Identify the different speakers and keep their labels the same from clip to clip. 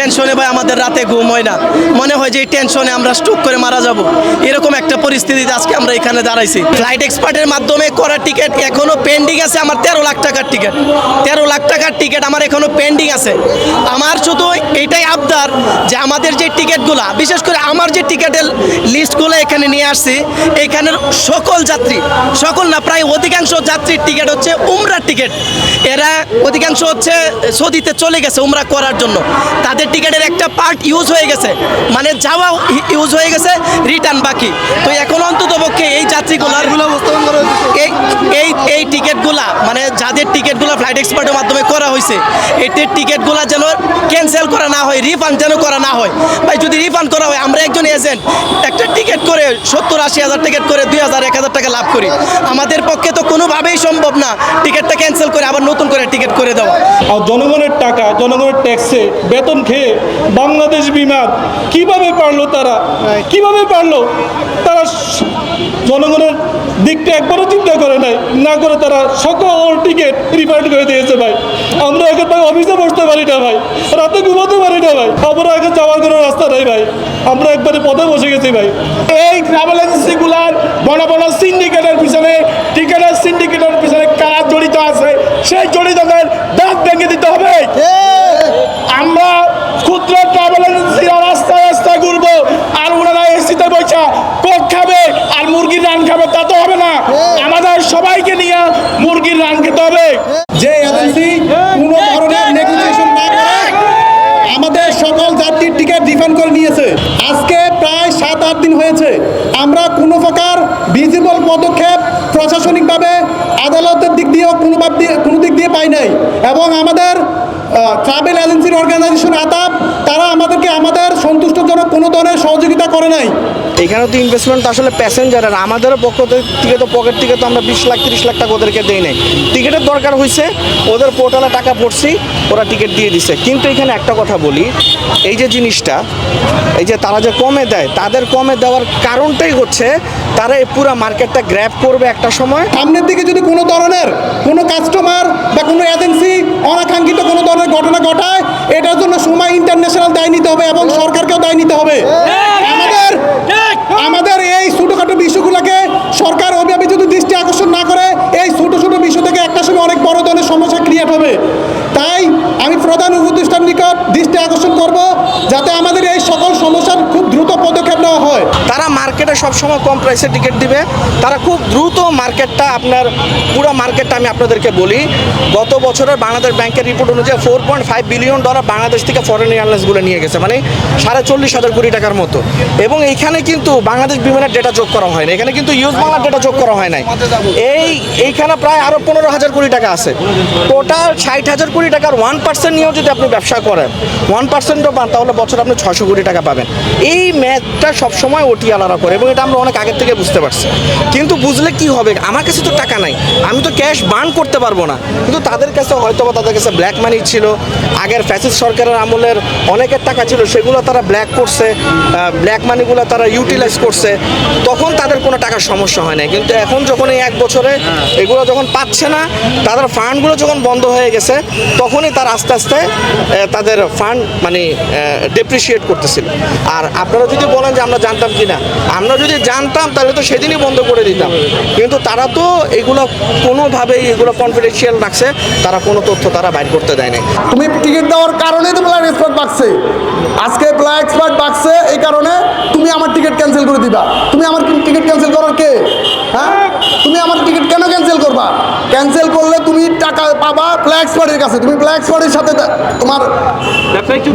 Speaker 1: টেনশনে ভাই আমাদের রাতে ঘুম হয় না। মনে হয় যে এই টেনশনে আমরা স্ট্রোক করে মারা যাব। এরকম একটা পরিস্থিতিতে আজকে আমরা এখানে দাঁড়াইছি। ফ্লাইট এক্সপার্টের মাধ্যমে করা টিকিট এখনও পেন্ডিং আছে, আমার তেরো লাখ টাকার টিকিট। তেরো লাখ টাকার টিকিট আমার এখনও পেন্ডিং আছে। আমার শুধু এইটাই আবদার যে আমাদের যে টিকিটগুলা বিশেষ করে আমার যে টিকিটের লিস্টগুলো এখানে নিয়ে আসছি এখানের সকল যাত্রী সকল না প্রায় অধিকাংশ যাত্রীর টিকিট হচ্ছে উমরার টিকিট। এরা অধিকাংশ হচ্ছে সৌদিতে চলে গেছে উমরা করার জন্য। তাদের টিকিটের একটা পার্ট ইউজ হয়ে গেছে। মানে যাওয়া ইউজ হয়ে গেছে রিটার্ন বাকি। তো এখন অন্তত পক্ষে এই যাত্রীগুলার এই এই এই টিকিটগুলা মানে যাদের টিকিটগুলো ফ্লাইট এক্সপার্টের মাধ্যমে করা হয়েছে এটির টিকিটগুলো যেন ক্যান্সেল করা না হয় রিফান্ড যেন করা না হয়। ভাই যদি রিফান্ড করা হয় আমরা একজন এজেন্ট একটা টিকিট করে সত্তর আশি হাজার টিকিট করে দুই হাজার এক হাজার টাকা লাভ করি। আমাদের পক্ষে তো কোনোভাবেই সম্ভব না টিকিটটা ক্যান্সেল করে আবার নতুন করে টিকিট করে দেওয়া।
Speaker 2: আর জনগণের টাকা জনগণের ট্যাক্সে বেতন খেয়ে বাংলাদেশ বিমান কীভাবে পারল তারা? কীভাবে পারল? তারা জনগণের দিকটা একবারও চিন্তা করে নাই। না করে তারা সকল টিকিট রিফান্ড করে দিয়েছে ভাই। আমরা এখন ভাই অফিসে বসতে পারি না ভাই। রাতে ঘুমাতে পারি না ভাই। আমরা এখন যাওয়ার কোনো রাস্তা নেই ভাই। আমরা একবারে পথে বসে গেছি ভাই।
Speaker 3: এই ট্রাভেল এজেন্সিগুলার বড় বড় সিন্ডিকেটের পিছনে টিকেটের সিন্ডিকেটের পিছনে কারা জড়িত আছে সেই জড়িতদের দাঁত ভেঙে দিতে হবে। আমরা ক্ষুদ্র ট্রাভেল এজেন্সিরা রাস্তায় রাস্তায় ঘুরবো আর ওনারা এসিতে বৈঠা কোক খাবে আর মুরগির রান খাবে তা তো হবে না। আমাদের সবাইকে নিয়ে মুরগির রান খেতে
Speaker 4: যে এজেন্সি কোনো ধরনের নেগোসিয়েশন না করে আমাদের সকল যাত্রীর টিকিট রিফান্ড করে নিয়েছে। আজকে প্রায় সাত, আট দিন হয়েছে। আমরা কোনো প্রকার ভিজিবল পদক্ষেপ প্রশাসনিকভাবে আদালতের দিক দিয়েও কোনো কোনো দিক দিয়ে পাই নাই। এবং আমাদের ট্রাভেল এজেন্সির অর্গানাইজেশন তারা আমাদেরকে আমাদের সন্তুষ্টজনক কোনো ধরনের সহযোগিতা করে নাই।
Speaker 5: এখানে তো ইনভেস্টমেন্ট আসলে প্যাসেঞ্জারের আমাদেরও পক্ষ থেকে তো পকেট থেকে তো আমরা বিশ লাখ তিরিশ লাখ টাকা ওদেরকে দেই নাই। টিকিটের দরকার হয়েছে ওদের পোর্টালে টাকা পড়ছি ওরা টিকিট দিয়ে দিছে। কিন্তু এখানে একটা কথা বলি এই যে জিনিসটা এই যে তারা যে কমে দেয় তাদের কমে দেওয়ার কারণটাই হচ্ছে তারা এই পুরো মার্কেটটা গ্র্যাব করবে একটা সময়।
Speaker 4: সামনের দিকে যদি কোনো ধরনের কোনো কাস্টমার বা কোনো এজেন্সি অনাকাঙ্ক্ষিত কোনো ধরনের ঘটনা ঘটায় এটার জন্য ইন্টারন্যাশনাল দায় নিতে হবে এবং সরকারকেও দায় নিতে হবে। আমাদের আমাদের এই ছোটোখাটো বিষয়গুলোকে সরকার ওইভাবে যদি দৃষ্টি আকর্ষণ না করে এই ছোটো ছোটো বিষয় থেকে একটা সময় অনেক বড় ধরনের সমস্যা ক্রিয়েট হবে। তাই আমি প্রধান উপদেষ্টার নিকট দৃষ্টি আকর্ষণ করব যাতে আমাদের এই সকল সমস্যার
Speaker 5: মার্কেটে সবসময় কম প্রাইসে টিকিট দিবে। তারা খুব দ্রুত মার্কেটটা, আপনার পুরো মার্কেটটা আমি আপনাদেরকে বলি। গত বছরের বাংলাদেশ ব্যাংকের রিপোর্ট অনুযায়ী four point five billion dollar Bangladesh থেকে ফরেন এয়ারলাইন্সগুলো নিয়ে গেছে মানে সাড়ে চল্লিশ হাজার কোটি টাকার মতো। এবং এইখানে কিন্তু বাংলাদেশ বিমানের ডেটা যোগ করা হয় না। এখানে কিন্তু ইউজ বাংলার ডেটা যোগ করা হয় নাই। এই, এইখানে প্রায় আরও পনেরো হাজার কোটি টাকা আছে। টোটাল ষাট হাজার কোটি টাকার ওয়ান পার্সেন্ট নিয়েও যদি আপনি ব্যবসা করেন ওয়ান পার্সেন্টও পান তাহলে বছর আপনি ছশো কোটি টাকা পাবেন। এই ম্যাথটা সবসময় ওটি আলাদা করে, এবং এটা আমরা অনেক আগের থেকে বুঝতে পারছি। কিন্তু বুঝলে কি হবে? আমার কাছে তো টাকা নাই। আমি তো ক্যাশ বার্ন করতে পারব না। কিন্তু তাদের কাছে হয়তো বা তাদের কাছে ব্ল্যাক মানি ছিল। আগের ফ্যাসিস সরকারের আমলের অনেকের টাকা ছিল, সেগুলো তারা ব্ল্যাক করছে ব্ল্যাক মানিগুলো তারা ইউটিলাইজ করছে। তখন তাদের কোনো টাকার সমস্যা হয় না কিন্তু এখন যখন এই এক বছরে এগুলো যখন পাচ্ছে না, তাদের ফান্ডগুলো যখন বন্ধ হয়ে গেছে, তখনই তার আস্তে আস্তে তাদের ফান্ড মানে ডেপ্রিসিয়েট করতেছিল। আর আপনারা যদি বলেন যে আমরা জানতাম কি না আমরা যদি জানতাম, তাহলে তো সেদিনই বন্ধ করে দিতাম। কিন্তু তারা তো এগুলো কোনোভাবেই এগুলো কনফিডেন্সিয়াল রাখছে। তারা কোনো তথ্য তারা বাইর করতে দেয় নাই।
Speaker 6: তুমি টিকিট দেওয়ার কারণে তো ব্ল্যাক এক্সপার্ট বাড়ছে। আজকে ব্ল্যাক এক্সপার্ট বাড়ছে এই কারণে তুমি আমার টিকিট ক্যান্সেল করে দিবা। তুমি আমার টিকিট ক্যান্সেল করার কে? হ্যাঁ? তুমি আমার টিকিট কেন ক্যান্সেল করবা? ক্যান্সেল করলে টাকা পাবা ব্ল্যাক এক্সপার্টের কাছে। তুমি ব্ল্যাক এক্সপার্টের সাথে তোমার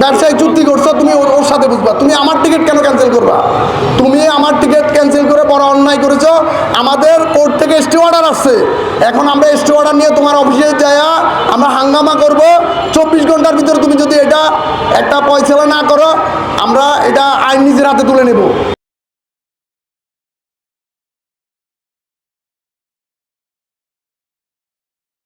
Speaker 6: ব্যবসায়িক চুক্তি করছ তুমি ওর ওর সাথে বুঝবা। তুমি আমার টিকিট কেন ক্যান্সেল করবা? তুমি আমার টিকিট ক্যান্সেল করে বড় অন্যায় করেছ। আমাদের কোর্ট থেকে স্টে অর্ডার আসছে। এখন আমরা স্টে অর্ডার নিয়ে তোমার অফিসে যাইয়া আমরা হাঙ্গামা করব। চব্বিশ ঘণ্টার ভিতরে তুমি যদি এটা একটা পয়সা না করো আমরা এটা আইন নিজের হাতে তুলে নেব।